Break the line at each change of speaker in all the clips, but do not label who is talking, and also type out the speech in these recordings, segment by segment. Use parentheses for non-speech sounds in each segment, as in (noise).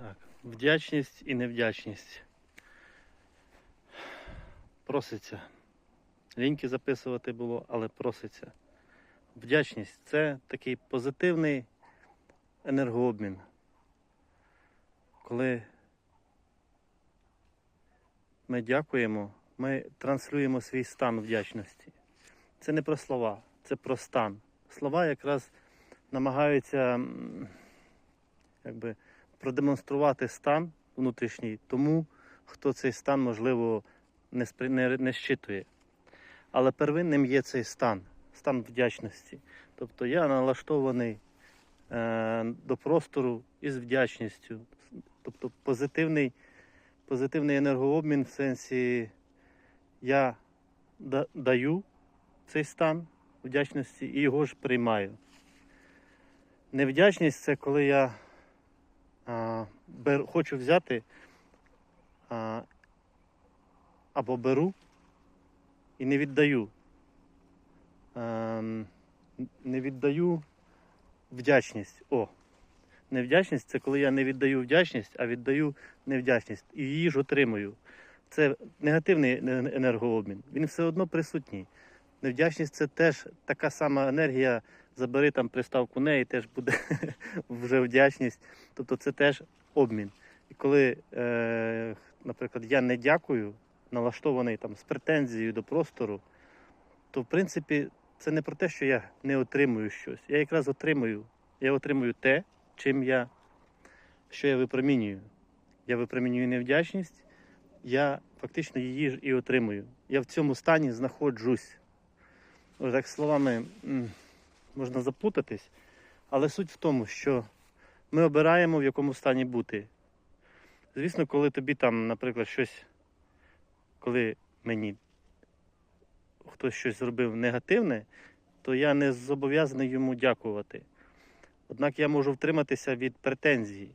Так, вдячність і невдячність. Проситься. Ліньки записувати було, але проситься. Вдячність це такий позитивний енергообмін. Коли ми дякуємо, ми транслюємо свій стан вдячності. Це не про слова, це про стан. Слова якраз намагаються якби, продемонструвати стан внутрішній тому, хто цей стан, можливо, не, спри... не, не щитує. Але первинним є цей стан, стан вдячності. Тобто я налаштований е, до простору із вдячністю. Тобто позитивний, позитивний енергообмін в сенсі я да, даю цей стан вдячності і його ж приймаю. Невдячність це коли я а, бер, хочу взяти а, або беру і не віддаю. Ем, не віддаю вдячність. О, невдячність це коли я не віддаю вдячність, а віддаю невдячність. І її ж отримую. Це негативний е- енергообмін. Він все одно присутній. Невдячність це теж така сама енергія. Забери там приставку не і теж буде (laughs) вже вдячність. Тобто це теж обмін. І коли, е, наприклад, я не дякую, налаштований там з претензією до простору, то в принципі це не про те, що я не отримую щось. Я якраз отримую. Я отримую те, чим я, що я випромінюю. Я випромінюю невдячність, я фактично її ж і отримую. Я в цьому стані знаходжусь. Так словами можна заплутатись, але суть в тому, що ми обираємо, в якому стані бути. Звісно, коли тобі там, наприклад, щось, коли мені хтось щось зробив негативне, то я не зобов'язаний йому дякувати. Однак я можу втриматися від претензій.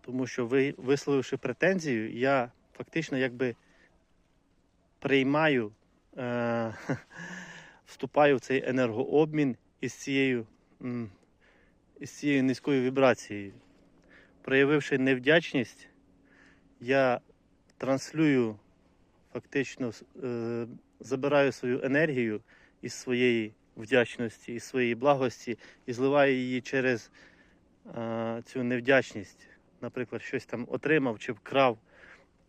Тому що ви, висловивши претензію, я фактично якби приймаю, е- (laughs) вступаю в цей енергообмін із цією, із цією низькою вібрацією. Проявивши невдячність, я транслюю, фактично е, забираю свою енергію із своєї вдячності, із своєї благості і зливаю її через е, цю невдячність. Наприклад, щось там отримав чи вкрав,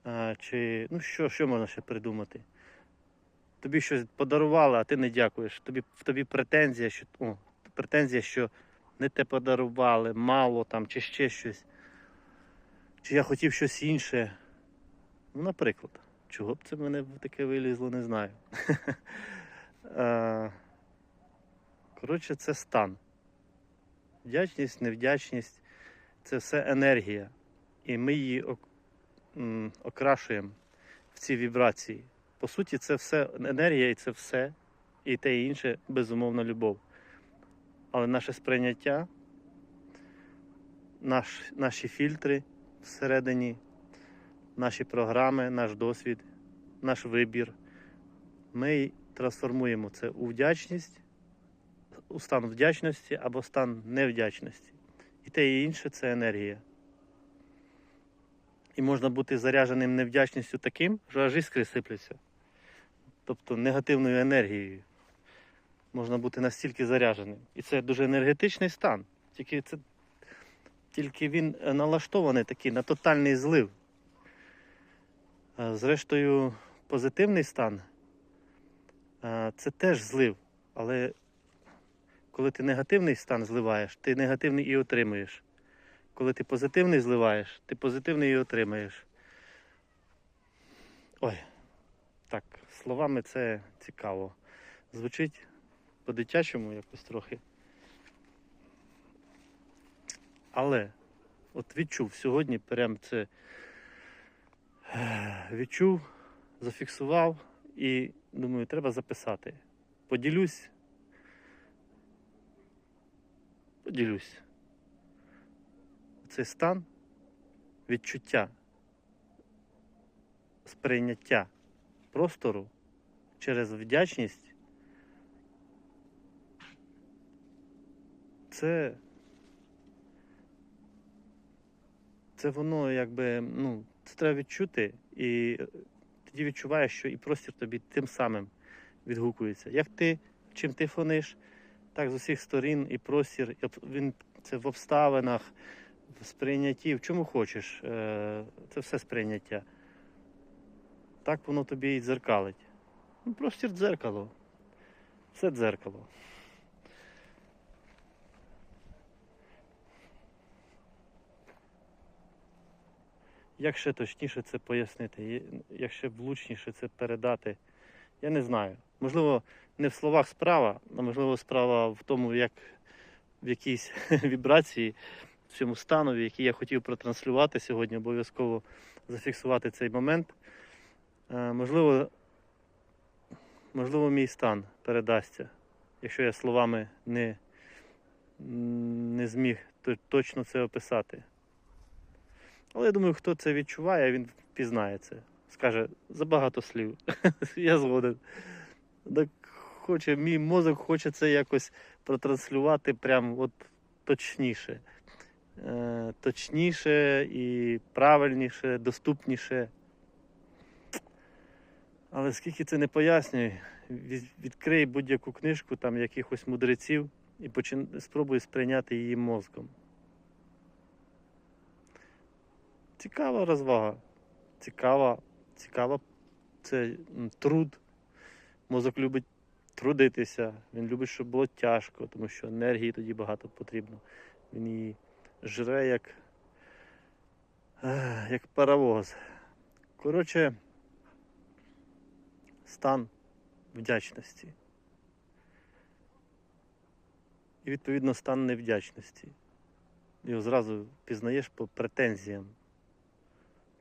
е, чи ну що, що можна ще придумати? Тобі щось подарували, а ти не дякуєш. Тобі, в тобі претензія, що, о, претензія, що не те подарували, мало там, чи ще щось. Чи я хотів щось інше. Ну, наприклад, чого б це мене таке вилізло, не знаю. (laughs) Коротше, це стан. Вдячність, невдячність це все енергія. І ми її окрашуємо в ці вібрації. По суті, це все енергія і це все, і те і інше, безумовно, любов. Але наше сприйняття, наш, наші фільтри всередині, наші програми, наш досвід, наш вибір, ми трансформуємо це у вдячність, у стан вдячності або стан невдячності. І те і інше це енергія. І можна бути зарядженим невдячністю таким, що аж іскри сипляться. Тобто негативною енергією. Можна бути настільки зарядженим. І це дуже енергетичний стан. Тільки, це, тільки він е, налаштований такий на тотальний злив. Е, Зрештою, позитивний стан е, це теж злив. Але коли ти негативний стан зливаєш, ти негативний і отримуєш. Коли ти позитивний зливаєш, ти позитивний і отримаєш. Ой, так, словами це цікаво. Звучить по-дитячому якось трохи. Але от відчув сьогодні прям це е, відчув, зафіксував і думаю, треба записати. Поділюсь. Поділюсь. Цей стан відчуття, сприйняття простору через вдячність це це воно якби, ну, це треба відчути, і тоді відчуваєш, що і простір тобі тим самим відгукується. Як ти, чим ти фониш, так з усіх сторін і простір, він це в обставинах, сприйнятті, в чому хочеш. е, Це все сприйняття. Так воно тобі і дзеркалить. Ну, простір дзеркало. Все дзеркало. Як ще точніше це пояснити, як ще влучніше це передати, я не знаю. Можливо, не в словах справа, а можливо, справа в тому, як в якійсь (laughs) вібрації, цьому станові, який я хотів протранслювати сьогодні, обов'язково зафіксувати цей момент. Е, Можливо, можливо, мій стан передасться, якщо я словами не, не зміг точно це описати. Але я думаю, хто це відчуває, він впізнає це. Скаже, забагато слів. (laughs) я згоден. Так хоче, мій мозок хоче це якось протранслювати прям от точніше. Е, точніше і правильніше, доступніше. Але скільки це не пояснює, відкрий будь-яку книжку там якихось мудреців і почин... спробуй сприйняти її мозком. Цікава розвага. Цікава, цікава це труд. Мозок любить трудитися, він любить, щоб було тяжко, тому що енергії тоді багато потрібно. Він її жре як, як паровоз. Коротше, стан вдячності. І відповідно стан невдячності. Його зразу пізнаєш по претензіям.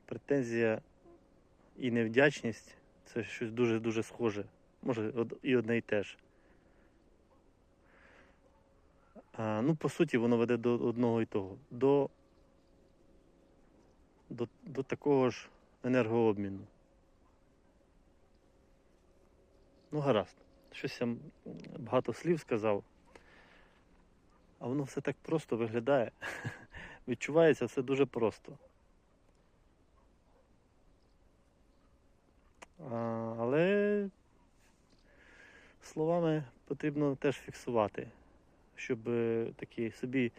Претензія і невдячність це щось дуже-дуже схоже. Може, і одне й те ж. А, ну, по суті, воно веде до одного і того. До, до, до такого ж енергообміну. Ну, гаразд. Щось я багато слів сказав. А воно все так просто виглядає. (laughs) Відчувається все дуже просто. А, але словами потрібно теж фіксувати, щоб е, такі собі,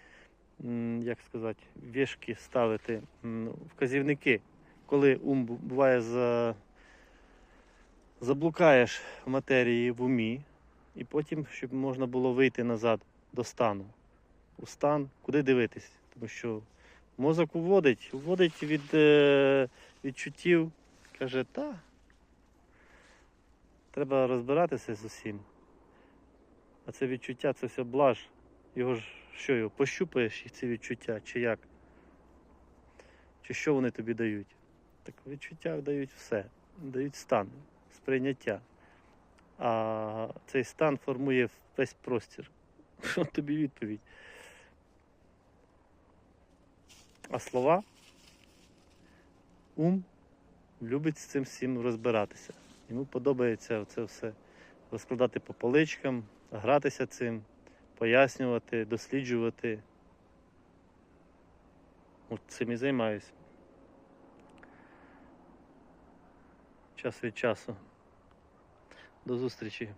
як сказати, вішки ставити, вказівники, коли ум буває за, заблукаєш матерії в умі, і потім, щоб можна було вийти назад до стану. У стан, куди дивитись, тому що мозок уводить, уводить від е, відчуттів, каже, та. Треба розбиратися з усім. А це відчуття, це все блаж. Його ж що його пощупаєш ці відчуття, чи як? Чи що вони тобі дають? Так в відчуттях дають все. Дають стан, сприйняття. А цей стан формує весь простір. (laughs) От тобі відповідь. А слова? Ум любить з цим всім розбиратися. Йому подобається це все розкладати по поличкам, гратися цим, пояснювати, досліджувати. От цим і займаюся. Час від часу. До зустрічі.